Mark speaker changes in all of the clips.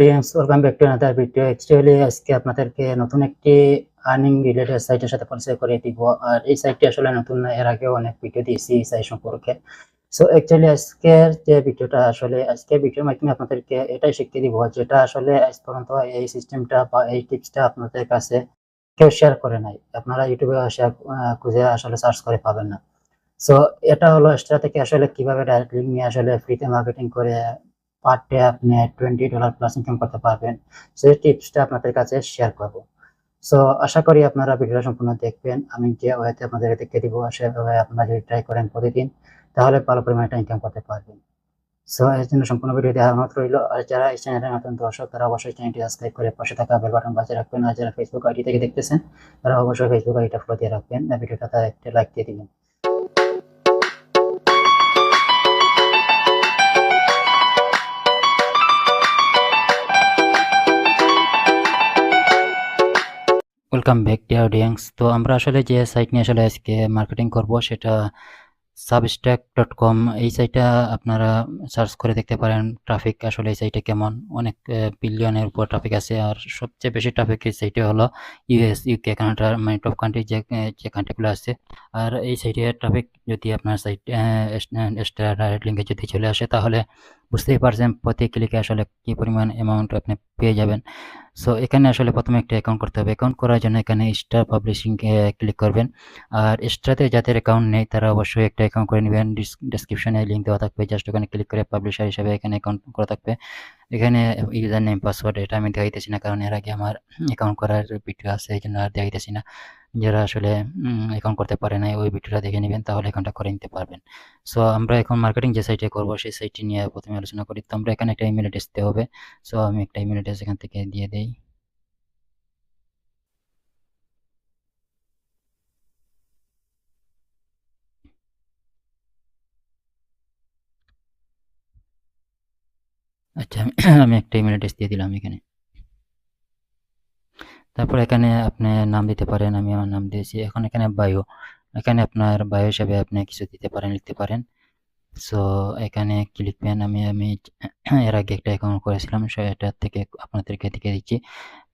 Speaker 1: Deer video আজকে আপনাদেরকে নতুন একটি আর্নিং রিলেটেড সাথে করে দিব। আর এই আসলে নতুন এর অনেক ভিডিও দিয়েছি সম্পর্কে। সো আজকের যে আসলে, আজকের মাধ্যমে আপনাদেরকে এটাই দিব যেটা আসলে আজ পর্যন্ত এই বা এই আপনাদের কাছে কেউ শেয়ার করে নাই। আপনারা ইউটিউবে শেয়ার খুঁজে আসলে সার্চ করে পাবেন না। সো এটা হলো থেকে আসলে কীভাবে ডাইরেক্ট নিয়ে আসলে ফ্রিতে মার্কেটিং করে পার ডে আপনি টোয়েন্টি ডলার প্লাস ইনকাম করতে পারবেন। সেই টিপসটা আপনাদের কাছে শেয়ার করব। সো আশা করি আপনারা ভিডিওটা সম্পূর্ণ দেখবেন। আমি যে ওয়েতে আপনাদের দেখে দিব সেভাবে আপনারা যদি ট্রাই করেন প্রতিদিন, তাহলে ভালো পরিমাণে ইনকাম করতে পারবেন। সো এর জন্য সম্পূর্ণ ভিডিও দেখার মত রইল। আর যারা এই চ্যানেলের নতুন দর্শক, তারা অবশ্যই চ্যানেলটি সাবস্ক্রাইব করে পাশে থাকা বেল বাটন বাজিয়ে রাখবেন। আর যারা ফেসবুক আইডি থেকে দেখতেছেন, তারা অবশ্যই ফেসবুক আইডিটা ফলো দিয়ে রাখবেন। ভিডিওটা একটা লাইক দিয়ে দিবেন। ওয়েলকাম ব্যাক ডিয়ার অডিয়েন্স তো আমরা আসলে যে সাইট নিয়ে আসলে আজকে মার্কেটিং করব সেটা সাবস্ট্যাক ডট কম এই সাইটটা আপনারা সার্চ করে দেখতে পারেন ট্রাফিক আসলে এই সাইটে কেমন অনেক বিলিয়নের উপর ট্রাফিক আছে আর সবচেয়ে বেশি ট্রাফিক এই সাইটে হলো ইউএস ইউকে কানাডা মানে টপ কান্ট্রি যে যে কান্ট্রিগুলো আছে আর এই সাইটে ট্রাফিক যদি আপনার সাইট এক্সট্রা ডাইরেক্ট লিঙ্কে যদি চলে আসে তাহলে বুঝতেই পারছেন প্রতি ক্লিকে আসলে কি পরিমাণ অ্যামাউন্ট আপনি পেয়ে যাবেন। সো এখানে আসলে প্রথমে একটা অ্যাকাউন্ট করতে হবে। অ্যাকাউন্ট করার জন্য এখানে স্টার পাবলিশিং ক্লিক করবেন। আর এক্সট্রাতে যাদের অ্যাকাউন্ট নেই, তারা অবশ্যই একটা অ্যাকাউন্ট করে নেবেন। ডিসক্রিপশনে লিঙ্ক দেওয়া থাকবে। জাস্ট ওখানে ক্লিক করে পাবলিশার হিসাবে এখানে অ্যাকাউন্ট করা থাকবে। এখানে ইউজার নেম পাসওয়ার্ড এটা আমি দেখাইতেছি না, কারণ এর আগে আমার অ্যাকাউন্ট করার ভিডিও আছে এই জন্য আর দেখাইতেছি না। যারা আসলে অ্যাকাউন্ট করতে পারে না ওই ভিডিওটা দেখে নেবেন, তাহলে অ্যাকাউন্টটা করে নিতে পারবেন। সো আমরা এখন মার্কেটিং যে সাইটে করব, সেই সাইটটি নিয়ে প্রথমে আলোচনা করি। তো আমরা এখানে একটা ইমেল অ্যাড্রেস দিতে হবে। সো আমি একটা ইমেল অ্যাড্রেস এখান থেকে দিয়ে দিই। আচ্ছা আমি একটা ইমেল অ্যাড্রেস দিয়ে দিলাম এখানে। তারপর এখানে আপনি নাম দিতে পারেন, আমি আমার নাম দিয়েছি। এখন এখানে বায়ো এখানে আপনার বায়ো হিসাবে আপনি কিছু দিতে পারেন, লিখতে পারেন। সো এখানে কি লিখবেন আমি আমি এর আগে একটা অ্যাকাউন্ট করেছিলাম, সো এটার থেকে আপনাদেরকে দেখে দিচ্ছি।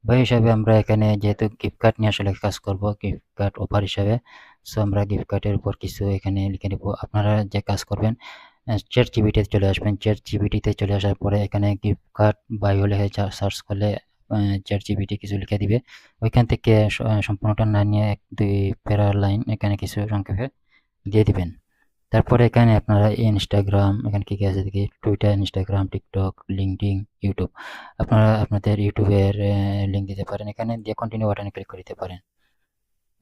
Speaker 1: বায়ো হিসাবে আমরা এখানে যেহেতু গিফট কার্ড নিয়ে আসলে কাজ করব গিফট কার্ড অফার হিসাবে সো আমরা গিফট কার্ডের উপর কিছু এখানে লিখে নেব। আপনারা যে কাজ করবেন চেট জিবিটিতে চলে আসবেন। চেট জিবিটিতে চলে আসার পরে এখানে গিফট কার্ড বায়ো লিখে সার্চ করলে চ্যাট জিবিটি কিছু লিখে দিবে। ওইখান থেকে সম্পূর্ণটা না নিয়ে এক, দুই প্যারা লাইন এখানে কিছু সংক্ষেপে দিয়ে দিবেন। তারপরে এখানে আপনারা ইনস্টাগ্রাম এখানে কি কি আছে দেখি Twitter Instagram TikTok LinkedIn YouTube আপনারা আপনাদের ইউটিউবের লিঙ্ক দিতে পারেন। এখানে দিয়ে কন্টিনিউ বাটনে ক্লিক করে দিতে পারেন।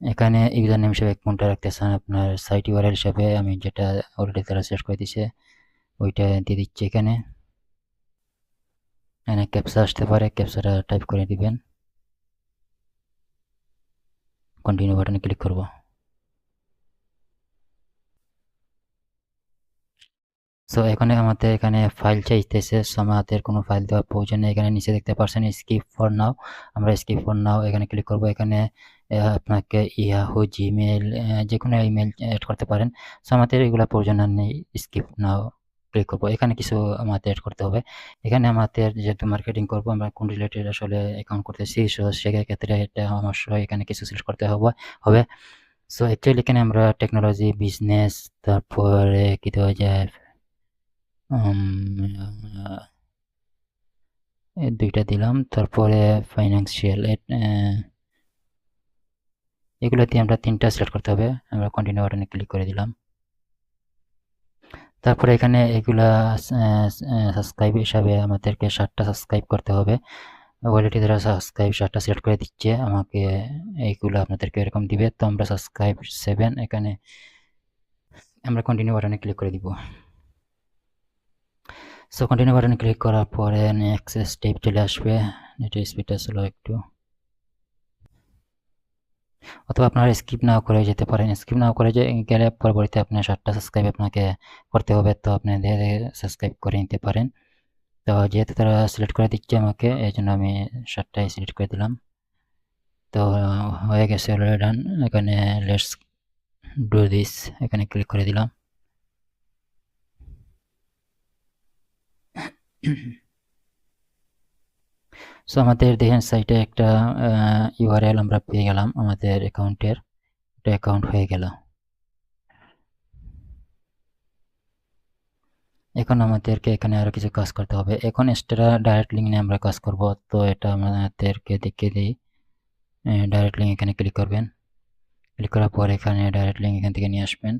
Speaker 1: এখানে ইউজার নেম হিসেবে কোনটা রাখতে চান আপনার সাইট ইউআরএল হিসাবে আমি যেটা অলরেডি তারা সেট করে দিছে, ওইটা দিয়ে দিচ্ছি এখানে। এখানে ক্যাপসা আসতে পারে ক্যাপসাটা টাইপ করে দিবেন। কন্টিনিউ বাটনে ক্লিক করব। সো এখানে আমাদের এখানে ফাইল চাইতেছে। সো আমাদের কোনো ফাইল দেওয়ার প্রয়োজন নেই। এখানে নিচে দেখতে পাচ্ছেন স্কিপ ফর নাও আমরা স্কিপ ফর নাও এখানে ক্লিক করব। এখানে আপনাকে ইয়াহু জিমেল যে কোনো ইমেল অ্যাড করতে পারেন। সো আমাদের এগুলো প্রয়োজন নেই। স্কিপ নাও ক্লিক করব। এখানে কিছু আমাদের অ্যাড করতে হবে। এখানে আমাদের যেহেতু মার্কেটিং করব, আমরা কোন রিলেটেড আসলে অ্যাকাউন্ট করতেছি সো সেক্ষেত্রে এটা অবশ্যই এখানে কিছু সিলেক্ট করতে হবে হবে। সো অ্যাকচুয়ালি এখানে আমরা টেকনোলজি বিজনেস তারপরে কী দেওয়া যায়? দুইটা দিলাম। তারপরে ফাইন্যান্সিয়াল এগুলো দিয়ে আমরা তিনটা সিলেক্ট করতে হবে। আমরা কন্টিনিউ বাটনে ক্লিক করে দিলাম। তারপরে এখানে এগুলা সাবস্ক্রাইব হিসাবে আমাদেরকে ষাটটা সাবস্ক্রাইব করতে হবে। অলরেডি যারা সাবস্ক্রাইব ষাটটা সিলেক্ট করে দিচ্ছে, আমাকে এইগুলো আপনাদেরকে এরকম দিবে। তো আমরা সাবস্ক্রাইব সেভেন এখানে আমরা কন্টিনিউ বাটনে ক্লিক করে দিব। সো কন্টিনিউ বাটনে ক্লিক করার পরে নেক্সট স্টেপ চলে আসবে। নেটের স্পিডটা স্লো একটু অথবা আপনারা স্কিপ নাও করে যেতে পারেন। স্কিপ নাও করে গেলে পরবর্তীতে আপনার ষাটটা সাবস্ক্রাইব আপনাকে করতে হবে, তো আপনি ধীরে ধীরে সাবস্ক্রাইব করে নিতে পারেন। তো যেহেতু তারা সিলেক্ট করে দিচ্ছে আমাকে, এই জন্য আমি ষাটটাই সিলেক্ট করে দিলাম। তো হয়ে গেছে ডান এখানে লেটস ডু দিস এখানে ক্লিক করে দিলাম। সো আমাদের দেখেন সাইটে একটা ইউআরএল আমরা পেয়ে গেলাম আমাদের অ্যাকাউন্টের একটা অ্যাকাউন্ট হয়ে গেল। এখন আমাদেরকে এখানে আরও কিছু কাজ করতে হবে। এখন এক্সট্রা ডাইরেক্ট লিঙ্ক নিয়ে আমরা কাজ করব। তো এটা আমাদেরকে দেখিয়ে দিই। ডাইরেক্ট লিঙ্ক এখানে ক্লিক করবেন। ক্লিক করার পর এখানে ডাইরেক্ট লিঙ্ক এখান থেকে নিয়ে আসবেন।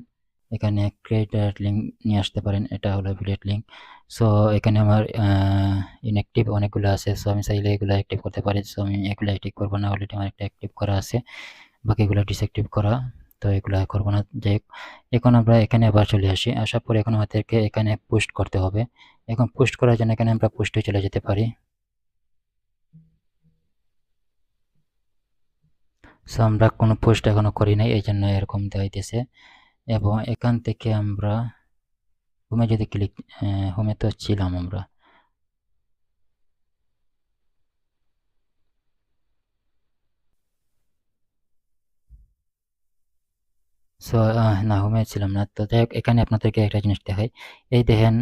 Speaker 1: এখানে ক্রিয়েট লিঙ্ক নিয়ে আসতে পারেন, এটা হলো ভিলেট লিঙ্ক সো এখানে আমার ইনঅ্যাক্টিভ অনেকগুলো আছে সো আমি চাইলে এগুলো অ্যাক্টিভ করতে পারি। সো আমি এগুলো অ্যাক্টিভ করব না অলরেডি আমার একটা অ্যাক্টিভ করা আছে। বাকিগুলো ডিসঅ্যাক্টিভ করা, তো এগুলো করব না। যে এখন আমরা এখানে আবার চলে আসি। আসার পরে এখন আমাদেরকে এখানে পোস্ট করতে হবে। এখন পোস্ট করার জন্য এখানে আমরা পোস্টে চলে যেতে পারি। সো আমরা কোনো পোস্ট এখনও করি নাই এই জন্য এরকম দেখাইতেছে। এবং এখান থেকে আমরা হোমে যদি ক্লিক হোমে তো ছিলাম আমরা। সো না হোমে ছিলাম না। তো যাই হোক, এখানে আপনাদেরকে একটা জিনিস দেখাই। এই দেখেন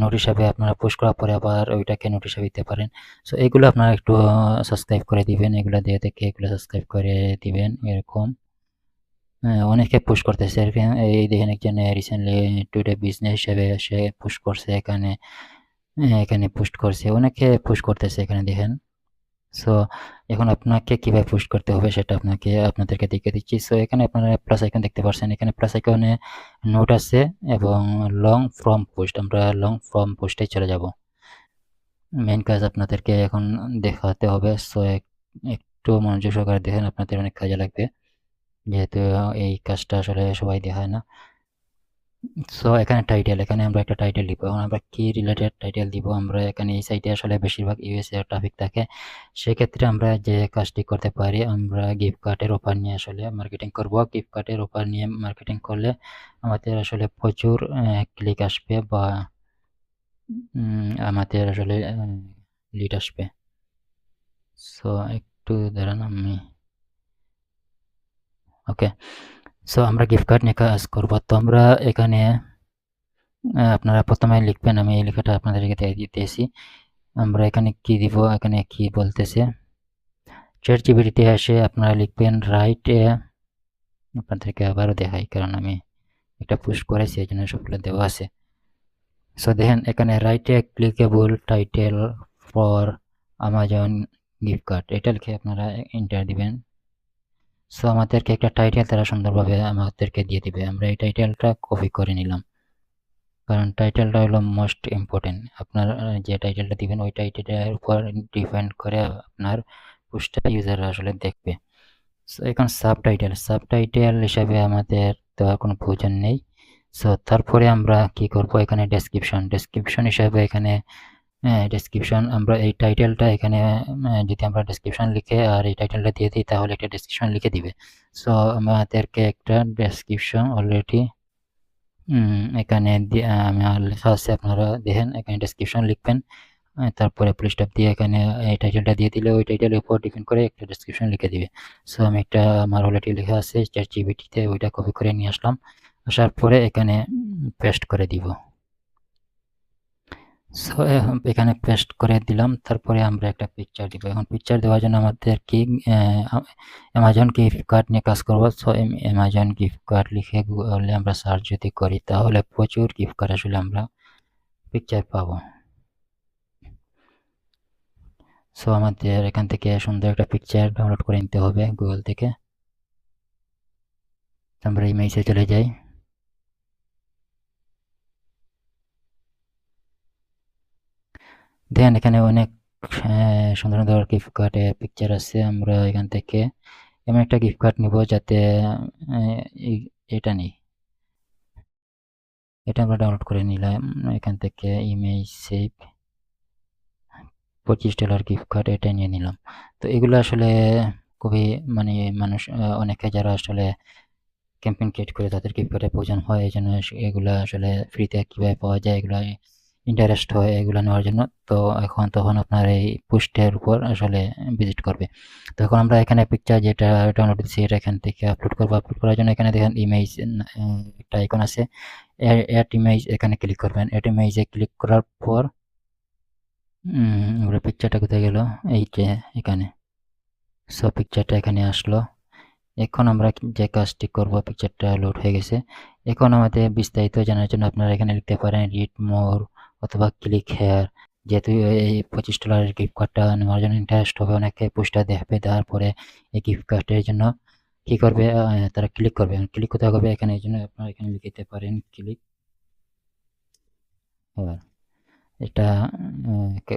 Speaker 1: নোট হিসাবে আপনারা পোস্ট করার পরে আবার ওইটাকে নোট হিসাবে দিতে পারেন। সো এইগুলো আপনারা একটু সাবস্ক্রাইব করে দিবেন। এগুলো দিয়ে দেখে এগুলো সাবস্ক্রাইব করে দিবেন, এরকম। অনেকে পুশ করতেছে এই দেখেন একজন রিসেন্টলি টুডে বিজনেস হিসেবে সে পুশ করছে এখানে এখানে পোস্ট করছে। অনেকে পুশ করতেছে এখানে, দেখেন। সো এখন আপনাকে কীভাবে পোস্ট করতে হবে সেটা আপনাকে, আপনাদেরকে দেখে দিচ্ছি। সো এখানে আপনারা প্লাস আইকন দেখতে পাচ্ছেন এখানে প্লাস আইকনে নোট আছে এবং লং ফর্ম পোস্ট আমরা লং ফর্ম পোস্টে চলে যাব। মেন কাজ আপনাদেরকে এখন দেখাতে হবে। সো একটু মনোযোগ সহকারে দেখেন, আপনাদের অনেক কাজে লাগবে। যেহেতু এই কাজটা আসলে সবাই দেখায় না। সো এখানে টাইটেল এখানে আমরা একটা টাইটেল দিব এখন আমরা কি রিলেটেড টাইটেল দিব? আমরা এখানে এই সাইটে আসলে বেশিরভাগ ইউএসএ ট্রাফিক থাকে। সেক্ষেত্রে আমরা যে কাজটি করতে পারি, আমরা গিফট কার্ডের অফার নিয়ে আসলে মার্কেটিং করব। গিফট কার্ডের অফার নিয়ে মার্কেটিং করলে আমাদের আসলে প্রচুর ক্লিক আসবে বা আমাদের আসলে লিড আসবে। সো একটু দাঁড়ান, আমি ওকে সো আমরা গিফট কার্ড নিয়ে কাজ করব। তো আমরা এখানে আপনারা প্রথমে লিখবেন। আমি এই লেখাটা আপনাদেরকে দিতেছি। আমরা এখানে কি দিব? এখানে কি বলতেছে? চ্যাট জিবিটিতে এসে আপনারা লিখবেন রাইট আপনাদেরকে আবারও দেখাই, কারণ আমি এটা পুশ করেছি এই জন্য সবগুলো দেওয়া আছে। সো দেখেন, এখানে right clickable title for Amazon gift card এটা লিখে আপনারা এন্টার দিবেন। সো আমাদেরকে একটা টাইটেল তারা সুন্দরভাবে আমাদেরকে দিয়ে দিবে। আমরা এই টাইটেলটা কপি করে নিলাম। কারণ টাইটেলটা হলো মোস্ট ইম্পর্টেন্ট আপনার যে টাইটেলটা দিবেন, ওই টাইটেলের উপর ডিপেন্ড করে আপনার পোস্টটা ইউজাররা আসলে দেখবে। সো এখন সাব টাইটেল সাব টাইটেল হিসাবে আমাদের দেওয়ার কোনো প্রয়োজন নেই। সো তারপরে আমরা কি করব? এখানে ডেসক্রিপশন ডেসক্রিপশন হিসাবে এখানে ডেসক্রিপশন আমরা এই টাইটেলটা এখানে যদি আমরা ডেসক্রিপশন লিখে, আর এই টাইটেলটা দিয়ে দিই, তাহলে একটা ডেসক্রিপশন লিখে দিবে। সো আমাদেরকে একটা ডেসক্রিপশন অলরেডি এখানে আমার লেখা আছে আপনারা দেখেন, এখানে ডেসক্রিপশন লিখবেন। তারপরে পুলিশ স্টপ দিয়ে এখানে, এই টাইটেলটা দিয়ে দিলে ওই টাইটেলের উপর ডিপেন্ড করে একটা ডেসক্রিপশন লিখে দিবে। সো আমি একটা আমার অলরেডি লেখা আছে চ্যাট জিবিটিতে ওইটা কপি করে নিয়ে আসলাম। আসার পরে এখানে পেস্ট করে দিব। সো এখানে পেস্ট করে দিলাম। তারপরে আমরা একটা পিকচার দিব। এখন পিকচার দেওয়ার জন্য আমাদের কি অ্যামাজন গিফট নিয়ে কাজ করব। সো অ্যামাজন গিফট কার্ড লিখে গুগলে আমরা সার্চ যদি করি, তাহলে প্রচুর গিফট কার্ড আসলে আমরা পিকচার পাবো। সো আমাদের এখান থেকে সুন্দর একটা পিকচার ডাউনলোড করে নিতে হবে গুগল থেকে। আমরা ইমেজে চলে যাই। দেখেন, এখানে অনেক সুন্দর সুন্দর গিফট কার্ডে পিকচার আছে আমরা এখান থেকে। এমন একটা গিফট কার্ড নিব যাতে এটা নেই। এটা আমরা ডাউনলোড করে নিলাম এখান থেকে ইমেজ সেভ পঁচিশ ডলার গিফট কার্ড এটা নিয়ে নিলাম। তো এগুলো আসলে খুবই মানে মানুষ অনেকে যারা আসলে ক্যাম্পেইন ক্রিয়েট করে তাদের গিফট কার্ডের প্রয়োজন হয় এই জন্য এগুলো আসলে ফ্রিতে কীভাবে পাওয়া যায়, এগুলো ইন্টারেস্ট হয় এগুলো নেওয়ার জন্য, তো এখন তখন আপনার এই পোস্টের উপর আসলে ভিজিট করবে। তো এখন আমরা এখানে পিকচার যেটা ডাউনলোড দিচ্ছি এটা এখান থেকে আপলোড করব। আপলোড করার জন্য এখানে দেখেন ইমেজ একটা আইকন আছে। অ্যাড ইমেজ এখানে ক্লিক করবেন। অ্যাড ইমেজে ক্লিক করার পর আমরা পিকচারটা কোথায় গেল? এই যে এখানে। সো পিকচারটা এখানে আসলো। এখন আমরা যে কাজটি করব পিকচারটা লোড হয়ে গেছে। এখন আমাদের বিস্তারিত জানার জন্য আপনারা এখানে লিখতে পারেন রিড মোর অথবা ক্লিক হেয়ার যেহেতু এই পঁচিশ ডলারের গিফট কার্ডটা নেওয়ার জন্য ইন্টারেস্ট হবে, অনেকে পোস্টার দেখবে দেওয়ার পরে এই গিফট কার্ডের জন্য কি করবে তারা ক্লিক করবে। ক্লিক কোথায় করবে এখানে এই জন্য আপনারা এখানে লিখতে পারেন ক্লিক হেয়ার এটা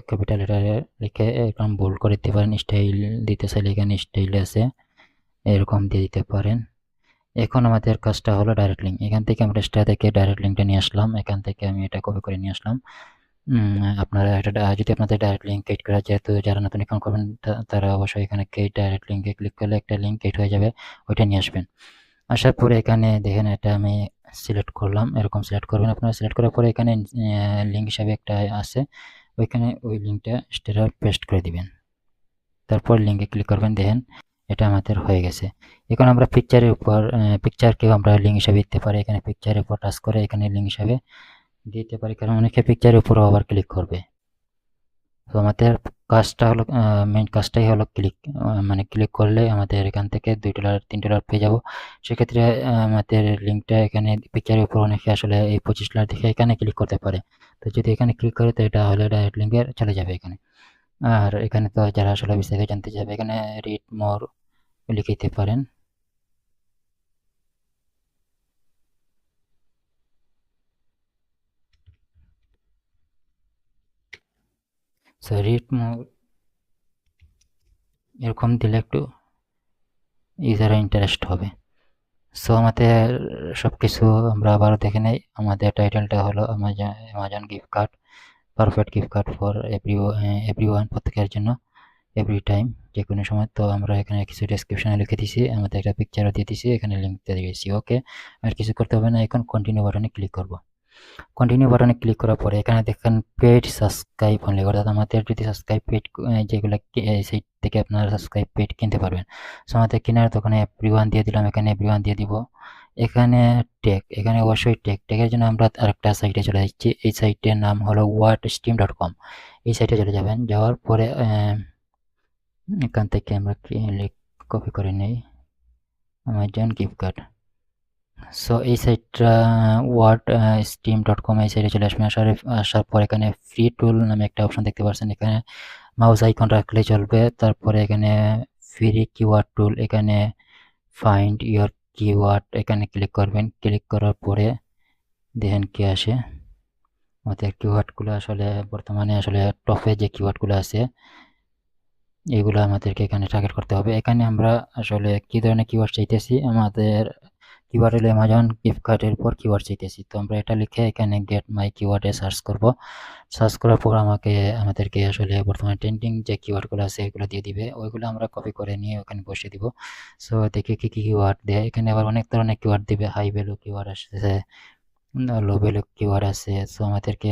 Speaker 1: ক্যাপিটাল লেটারে লিখে এরকম বোল্ড করে দিতে পারেন স্টাইল দিতে চাইলে এখানে স্টাইল আছে, এরকম দিয়ে দিতে পারেন। এখন আমাদের কাজটা হলো ডাইরেক্ট লিঙ্ক এখান থেকে আমরা স্টার থেকে ডাইরেক্ট লিঙ্কটা নিয়ে আসলাম। এখান থেকে আমি এটা কপি করে নিয়ে আসলাম। আপনারা এটা যদি আপনাদের ডাইরেক্ট লিঙ্ক ক্রিয়েট করা যেহেতু যারা নতুন অ্যাকাউন্ট করবেন তারা অবশ্যই এখানে ক্রিয়েট ডাইরেক্ট লিঙ্কে ক্লিক করলে একটা লিঙ্ক ক্রিয়েট হয়ে যাবে। ওইটা নিয়ে আসবেন। আসার পরে এখানে দেখেন এটা আমি সিলেক্ট করলাম। এরকম সিলেক্ট করবেন আপনারা। সিলেক্ট করার পরে এখানে লিঙ্ক হিসাবে একটা আছে। ওইখানে ওই লিঙ্কটা স্টেরা পেস্ট করে দিবেন। তারপর লিঙ্কে ক্লিক করবেন। দেখেন এটা আমাদের হয়ে গেছে। এখন আমরা পিকচারের উপর পিকচারকেও আমরা লিঙ্ক হিসাবে দিতে পারি। এখানে পিকচারের উপর টাচ করে এখানে লিঙ্ক হিসাবে দিতে পারি। কারণ অনেকে পিকচারের উপরও আবার ক্লিক করবে। তো আমাদের কাজটা হলো মেইন কাজটাই হলো ক্লিক মানে ক্লিক করলে আমাদের এখান থেকে দুই ডলার তিন ডলার পেয়ে যাব। সেক্ষেত্রে আমাদের লিঙ্কটা এখানে পিকচারের উপর অনেকে আসলে এই পঁচিশ ডলার দেখে এখানে ক্লিক করতে পারে। তো যদি এখানে ক্লিক করে, তো এটা হলে ডাইরেক্ট লিঙ্কে চলে যাবে এখানে। আর এখানে তো যারা আসলে বিস্তারিত জানতে যাবে এখানে রিড মোর লিখে দিতে পারেন রিড এরকম দিলে একটু ইউজার ইন্টারেস্ট হবে। সো আমাদের সব কিছু আমরা আবারও দেখে নেই। আমাদের টাইটেলটা হলো Amazon Amazon gift card perfect gift card for every every one প্রত্যেকের জন্য। এভরি টাইম যে কোনো সময়, তো আমরা এখানে কিছু ডেসক্রিপশনে লিখে দিছি, আমাদের একটা পিকচারও দিয়ে দিছি, এখানে লিঙ্ক দিয়ে দিয়েছি ওকে আর কিছু করতে হবে না, এখন কন্টিনিউ বাটনে ক্লিক করব। কন্টিনিউ বাটনে ক্লিক করার পরে এখানে দেখেন পেড সাবস্ক্রাইব অনলি অর্থাৎ আমাদের যদি সাবস্ক্রাইব পেড যেগুলো সেই থেকে আপনারা সাবস্ক্রাইব পেড কিনতে পারবেন। সো আমাদের কেনার দোকানে এভরি দিয়ে দিলাম, এখানে এভরি দিয়ে দিব। এখানে টেক এখানে অবশ্যই টেক টেকের জন্য আমরা আরেকটা সাইটে চলে যাচ্ছি। এই সাইটের নাম হলো ওয়ার্ড স্টিম ডট কম এই সাইটে চলে যাবেন, যাওয়ার পরে এখান থেকে আমরা কপি করে নেই অ্যামাজন গিফট কার্ড সো এই সাইটটা ওয়ার্ড স্টিম ডট কম এই সাইটে চলে আসবে। আসার আসার পর এখানে ফ্রি টুল নামে একটা অপশন দেখতে পাচ্ছেন। এখানে মাউস আইকন রাখলে চলবে। তারপরে এখানে ফ্রি কিওয়ার্ড টুল এখানে ফাইন্ড ইয়োর কিওয়ার্ড এখানে ক্লিক করবেন। ক্লিক করার পরে দেখেন কি আসে। আমাদের কিওয়ার্ডগুলো আসলে বর্তমানে আসলে টপে যে কিওয়ার্ডগুলো আছে এগুলো আমাদেরকে এখানে টার্গেট করতে হবে। এখানে আমরা আসলে কি ধরনের কিওয়ার্ড চাইতেছি? আমাদের কিওয়ার্ড হলো অ্যামাজন কার্ডের উপর কিওয়ার্ড চাইতেছি। তো আমরা এটা লিখে এখানে গেট মাই কিওয়ার্ডে সার্চ করব। সার্চ করার পর আমাকে, আমাদেরকে আসলে বর্তমানে ট্রেন্ডিং যে কিওয়ার্ডগুলো আছে, এগুলো দিয়ে দিবে। ওইগুলো আমরা কপি করে নিয়ে ওখানে বসে দিব। সো দেখি কী কী কিওয়ার্ড দেয়। এখানে আবার অনেক ধরনের কিওয়ার্ড দিবে। হাই ভ্যালু কিওয়ার্ড আসছে লো ভ্যালু কিওয়ার্ড আছে। সো আমাদেরকে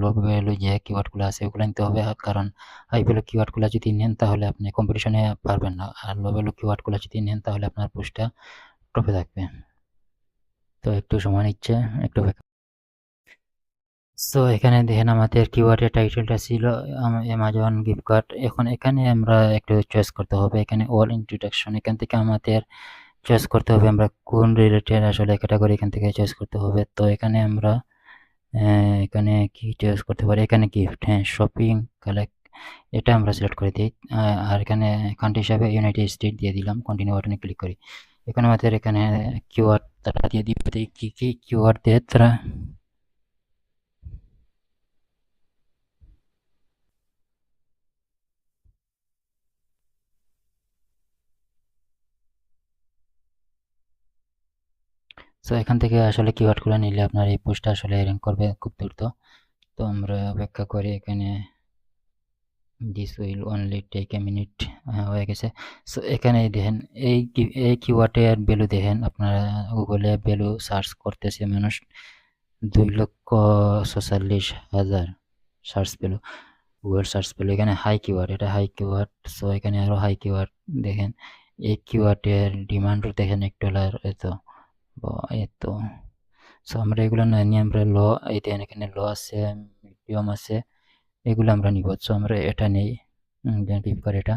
Speaker 1: লো ভ্যালু যে কিওয়ার্ডগুলো আছে ওগুলো নিতে হবে, কারণ হাই ভ্যালু কিওয়ার্ডগুলো যদি নেন তাহলে আপনি কম্পিটিশনে পারবেন না, আর লো ভ্যালু কিওয়ার্ডগুলো যদি নেন তাহলে আপনার পোস্টটা টপে থাকবে। তো একটু সময় নিচ্ছে, একটু সো এখানে দেখেন আমাদের কিওয়ার্ডের টাইটেলটা ছিল অ্যামাজন গিফট কার্ড এখন এখানে আমরা একটু চয়েস করতে হবে, এখানে অল ইন্ট্রোডাকশন এখান থেকে আমাদের চয়েস করতে হবে, আমরা কোন রিলেটেড আসলে ক্যাটাগরি এখান থেকে চয়েস করতে হবে। তো এখানে আমরা এখানে কি চয়েস করতে পারি? এখানে গিফট হ্যাঁ শপিং কালেক্ট এটা আমরা সিলেক্ট করে দিই। আর এখানে কান্ট্রি হিসাবে ইউনাইটেড স্টেট দিয়ে দিলাম কন্টিনিউ বাটনে ক্লিক করি। এখানে আমাদের এখানে কিউআর তারা দিয়ে দিবে কি কি কিউআর দিয়ে তারা? সো এখান থেকে আসলে কিওয়ার্ড করে নিলে আপনার এই পোস্টটা আসলে র্যাঙ্ক করবে খুব দ্রুত। তো আমরা অপেক্ষা করি এখানে this will only take a minute হয়ে গেছে। সো এখানে দেখেন, এই এই কিওয়ার্ডের ভ্যালু দেখেন, আপনারা গুগলে ভ্যালু সার্চ করতেছে মানুষ দুই লক্ষ ছচল্লিশ হাজার search value Google search value এখানে হাই কিওয়ার্ড এটা হাই কিওয়ার্ড সো এখানে আরও হাই কিওয়ার্ড দেখেন, এই কিওয়ার্ডের ডিমান্ডও দেখেন এক ডলার এত। এত সো আমরা এগুলো না নিয়ে আমরা ল এই দেখেন এখানে ল আছে মিডিয়াম আছে এগুলো আমরা নিব সো আমরা এটা নেই ক্লিপকার্ট এটা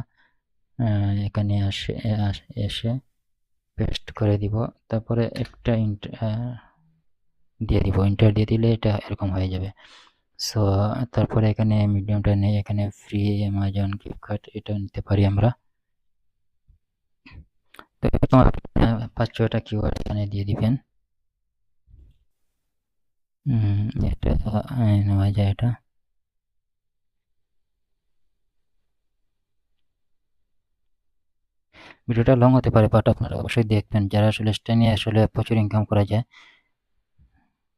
Speaker 1: এখানে আসে এসে পেস্ট করে দিব তারপরে একটা দিয়ে দিব ইন্টার দিয়ে দিলে এটা এরকম হয়ে যাবে সো তারপরে এখানে মিডিয়ামটা নেই এখানে ফ্রি অ্যামাজন ফ্লিপকার্ট এটা নিতে পারি আমরা তো পাঁচ ছয়টা কিওয়ার্ড এখানে দিয়ে দিবেন। নেওয়া যায় এটা। ভিডিওটা লং হতে পারে বাট আপনারা অবশ্যই দেখবেন যারা আসলে স্টেনে আসলে প্রচুর ইনকাম করা যায়।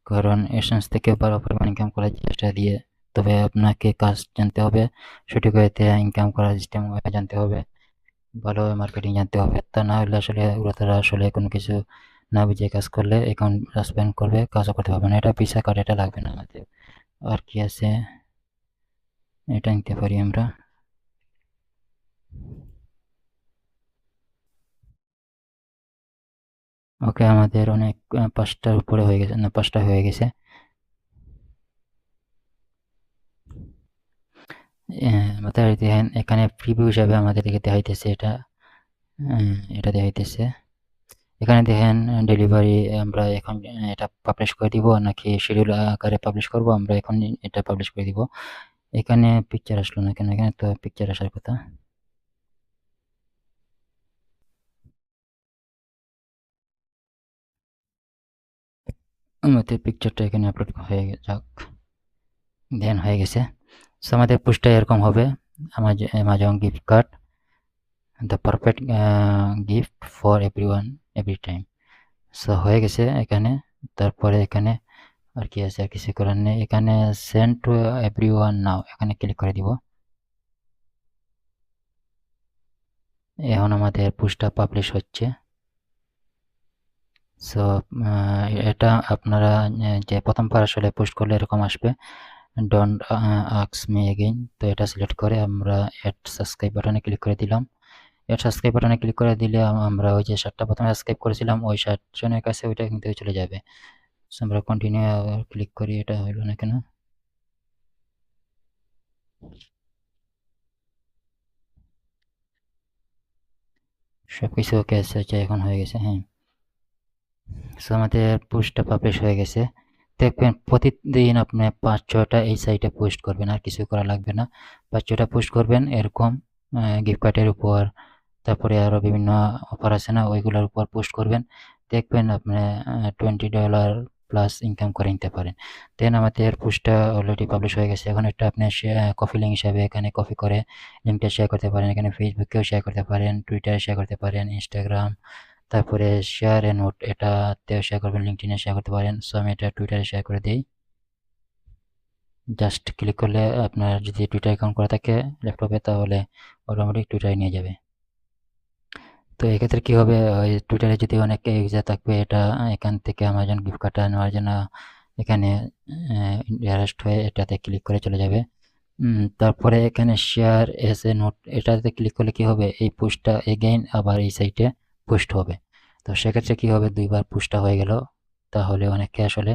Speaker 1: কারণ এসেন্স থেকে বড় পরিমাণ ইনকাম করা চেষ্টা দিয়ে তবে আপনাকে কাজ জানতে হবে, সঠিক ওয়েতে ইনকাম করার সিস্টেম জানতে হবে। ভালোভাবে মার্কেটিং জানতে হবে। তা না হলে আসলে ওরা তারা আসলে কোনো কিছু না বুঝে কাজ করলে অ্যাকাউন্ট সাসপেন্ড করবে, কাজও করতে পারবে না। এটা পিসা কার্ড এটা লাগবে না আমাদের। আর কি আছে? এটা নিতে পারি আমরা। ওকে আমাদের অনেক পাঁচটার উপরে হয়ে গেছে, না, পাঁচটা হয়ে গেছে। আমাদের দেখেন, এখানে প্রিভিউ হিসাবে আমাদের দিকে দেখাইতেছে এটা। এটা দেখাইতেছে। এখানে দেখেন ডেলিভারি আমরা এখন এটা পাবলিশ করে দিব, নাকি শিডিউল আকারে পাবলিশ করব, আমরা এখন এটা পাবলিশ করে দিব। এখানে পিকচার আসলো না কেন এখানে তো পিকচার আসার কথা। আমাদের পিকচারটা এখানে আপলোড হয়ে যাক দেন হয়ে গেছে। সো আমাদের পোস্টটা এরকম হবে। Amazon gift card the perfect gift for everyone every time so হয়ে গেছে এখানে। তারপরে এখানে আর কি আছে, আর কিছু করার নেই। এখানে send to everyone now এখানে ক্লিক করে দিব। এখন আমাদের পোস্টটা পাবলিশ হচ্ছে। সো এটা আপনারা যে প্রথমবার আসলে পোস্ট করলে এরকম আসবে। ডোন্ট আক্স মি এগেইন তো এটা সিলেক্ট করে আমরা অ্যাড সাবস্ক্রাইব বাটনে ক্লিক করে দিলাম। অ্যাড সাবস্ক্রাইব বাটনে ক্লিক করে দিলে আমরা ওই যে শার্টটা প্রথমে সাবস্ক্রাইব করেছিলাম, ওই শার্ট জনের কাছে ওইটা কিন্তু চলে যাবে। আমরা কন্টিনিউ ক্লিক করি, এটা হইল না কেন? সব কিছু ওকে আছে এখন হয়ে গেছে হ্যাঁ। সো আমাদের পোস্টটা পাবলিশ হয়ে গেছে। দেখবেন প্রতিদিন আপনি পাঁচ ছটা এই সাইটে পোস্ট করবেন, আর কিছু করা লাগবে না। পাঁচ ছটা পোস্ট করবেন, এরকম গিফট কার্ডের উপর, তারপরে আরও বিভিন্ন অফার আছে না, ওইগুলোর উপর পোস্ট করবেন। দেখবেন আপনি টোয়েন্টি ডলার প্লাস ইনকাম করে নিতে পারেন। দেন আমাদের পোস্টটা অলরেডি পাবলিশ হয়ে গেছে। এখন একটা আপনি কফি লিঙ্ক হিসাবে এখানে কপি করে লিঙ্কটা শেয়ার করতে পারেন। এখানে ফেসবুকেও শেয়ার করতে পারেন টুইটারে শেয়ার করতে পারেন ইনস্টাগ্রাম তারপরে শেয়ার এ নোট এটাতেও শেয়ার করবেন লিঙ্কডিনে শেয়ার করতে পারেন। সো আমি এটা টুইটারে শেয়ার করে দিই। জাস্ট ক্লিক করলে আপনার যদি টুইটার অ্যাকাউন্ট করা থাকে ল্যাপটপে তাহলে অটোমেটিক টুইটারে নিয়ে যাবে। তো এক্ষেত্রে কী হবে? ওই টুইটারে যদি অনেক ইউজার থাকবে, এটা এখান থেকে আমাজন গিফট কার্ডটা নেওয়ার জন্য এখানে অ্যারেস্ট হয়ে এটাতে ক্লিক করে চলে যাবে। তারপরে এখানে শেয়ার এস এ নোট এটাতে ক্লিক করলে কি হবে? এই পোস্টটা এগেইন আবার এই সাইটে পোস্ট হবে। তো সেক্ষেত্রে কি হবে? দুইবার পোস্টটা হয়ে গেল। তাহলে অনেকে আসলে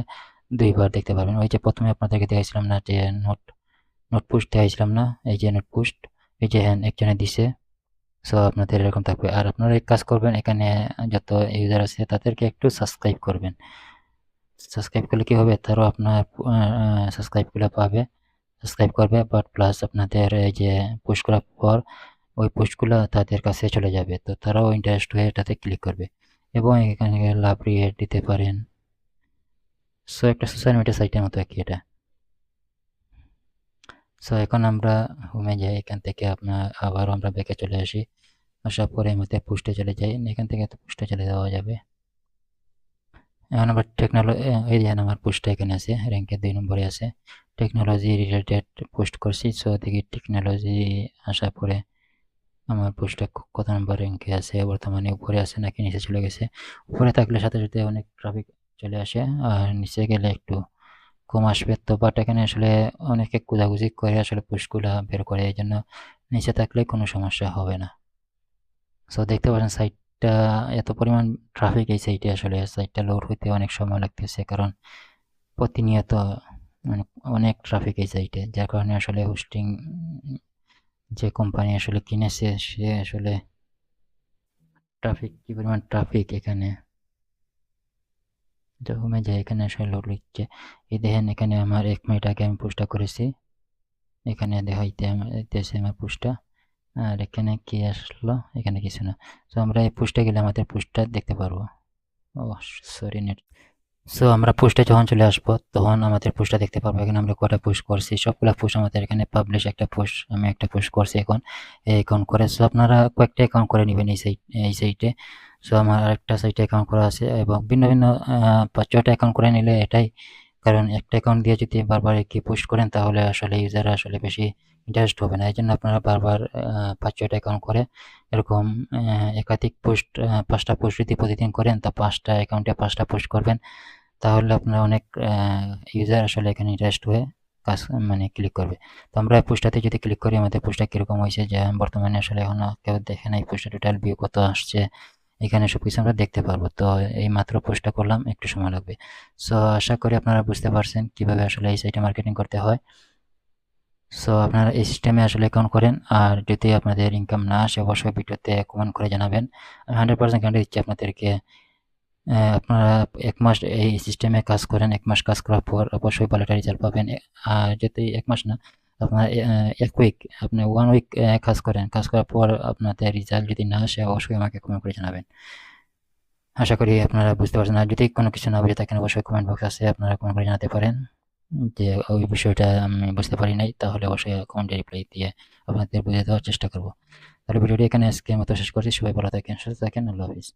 Speaker 1: দুইবার দেখতে পারবেন। ওই যে প্রথমে আপনাদেরকে দেখাইছিলাম না যে নোট নোট পোস্ট দেখাইছিলাম না? এই যে নোট পোস্ট এই যে হ্যান একজনে দিছে। সো আপনাদের এরকম থাকবে। আর আপনারা এক কাজ করবেন, এখানে যত ইউজার আছে তাদেরকে একটু সাবস্ক্রাইব করবেন। সাবস্ক্রাইব করলে কি হবে? তারও আপনার সাবস্ক্রাইবগুলো পাবে। সাবস্ক্রাইব করবে বাট প্লাস আপনাদের এই যে পোস্ট করার পর ওই পোস্টগুলো তাদের কাছে চলে যাবে। তো তারাও ইন্টারেস্ট হয়ে এটাতে ক্লিক করবে এবং এখানে লাভ রিয়েট দিতে পারেন। সো একটা সোশ্যাল মিডিয়া সাইটের মতো কি এটা। সো এখন আমরা হোমে যাই, এখান থেকে আপনার আবারও আমরা ব্যাকে চলে আসি। আসার পরে মধ্যে পোস্টে চলে যাই। এখান থেকে তো পোস্টে চলে যাওয়া যাবে। এখন আবার টেকনোলজি এই দেখেন আমার পোস্টটা এখানে আছে র্যাঙ্কের দুই নম্বরে আছে। টেকনোলজি রিলেটেড পোস্ট করছি। সো দেখি টেকনোলজি আসার পরে আমার পোস্টটা কত নম্বর র্যাঙ্কে আছে, বর্তমানে উপরে আছে, নাকি নিচে চলে গেছে। উপরে থাকলে সাথে সাথে অনেক ট্রাফিক চলে আসে, আর নিচে গেলে একটু কম আসবে। তো বাট এখানে আসলে অনেকে কুদাকুজি করে আসলে পোস্টগুলো বের করে, এই জন্য নিচে থাকলে কোনো সমস্যা হবে না। সো দেখতে পাচ্ছেন সাইটটা এত পরিমাণ ট্রাফিক এই সাইটে আসলে সাইটটা লোড হইতে অনেক সময় লাগতেছে, কারণ প্রতিনিয়ত মানে অনেক ট্রাফিক এই সাইটে যার কারণে আসলে হোস্টিং যে কোম্পানি আসলে কিনেছে, সে আসলে ট্রাফিক কি পরিমাণ ট্রাফিক এখানে? যখন যাই এখানে আসলে লোড লিখছে এই দেখেন এখানে আমার এক মিনিট আগে আমি পোস্টটা করেছি। এখানে দেখাইতে দিতেছে আমার পোস্টটা আর এখানে কি আসলো? এখানে কিছু না। তো আমরা এই পোস্টে গেলে আমাদের পোস্টটা দেখতে পারব। ও সরি নেট সো আমরা পোস্টে যখন চলে আসব, তখন আমাদের পোস্টটা দেখতে পারব এখানে আমরা কটা পোস্ট করছি? সবগুলো পোস্ট আমাদের এখানে পাবলিশ একটা পোস্ট আমি একটা পোস্ট করছি এখন, এই অ্যাকাউন্ট করে। সো আপনারা কয়েকটা অ্যাকাউন্ট করে নেবেন এই সাইট এই সাইটে সো আমার আরেকটা সাইটে অ্যাকাউন্ট করা আছে এবং ভিন্ন ভিন্ন পাঁচ ছয়টা অ্যাকাউন্ট করে নিলে এটাই। কারণ একটা অ্যাকাউন্ট দিয়ে যদি বারবার কি পোস্ট করেন, তাহলে আসলে ইউজাররা আসলে বেশি ইন্টারেস্ট হবে না। এই জন্য আপনারা বারবার পাঁচ ছয়টা অ্যাকাউন্ট করে এরকম একাধিক পোস্ট পাঁচটা পোস্ট যদি প্রতিদিন করেন, তা পাঁচটা অ্যাকাউন্টে পাঁচটা পোস্ট করবেন। তাহলে আপনার অনেক ইউজার আসলে এখানে ইন্টারেস্ট হয়ে কাজ মানে ক্লিক করবে। তো আমরা পোস্টটাতে যদি ক্লিক করি, আমাদের পোস্টটা কীরকম হয়েছে? যে বর্তমানে আসলে এখনও কেউ দেখে নাই পোস্টটা টোটাল ভিউ কত আসছে? এখানে সব কিছু আমরা দেখতে পারব। তো এই মাত্র পোস্টটা করলাম, একটু সময় লাগবে। সো আশা করি আপনারা বুঝতে পারছেন কীভাবে আসলে এই সাইটে মার্কেটিং করতে হয়। সো আপনারা এই সিস্টেমে আসলে অ্যাকাউন্ট করেন, আর যদি আপনাদের ইনকাম না আসে, অবশ্যই ভিডিওতে কমেন্ট করে জানাবেন। আমি হান্ড্রেড পার্সেন্ট গ্যারান্টি দিচ্ছি আপনাদেরকে আপনারা এক মাস এই সিস্টেমে কাজ করেন, এক মাস কাজ করার পর অবশ্যই ভালো রেজাল্ট পাবেন। আর যদি এক মাস না, আপনার এক উইক আপনি ওয়ান উইক কাজ করেন, কাজ করার পর আপনাদের রেজাল্ট যদি না আসে, অবশ্যই আমাকে কমেন্ট করে জানাবেন। আশা করি আপনারা বুঝতে পারছেন। আর যদি কোনো কিছু না বুঝে থাকেন, অবশ্যই কমেন্ট বক্স আছে, আপনারা কমেন্ট করে জানাতে পারেন। যে ওই বিষয়টা আমি বুঝতে পারি নাই, তাহলে অবশ্যই কমেন্টে রিপ্লাই দিয়ে আপনাদের বুঝে দেওয়ার চেষ্টা করব। তাহলে ভিডিওটি এখানে আজকে মতো শেষ করছি। সবাই ভালো থাকেন, সুস্থ থাকেন। আল্লাহ হাফিজ।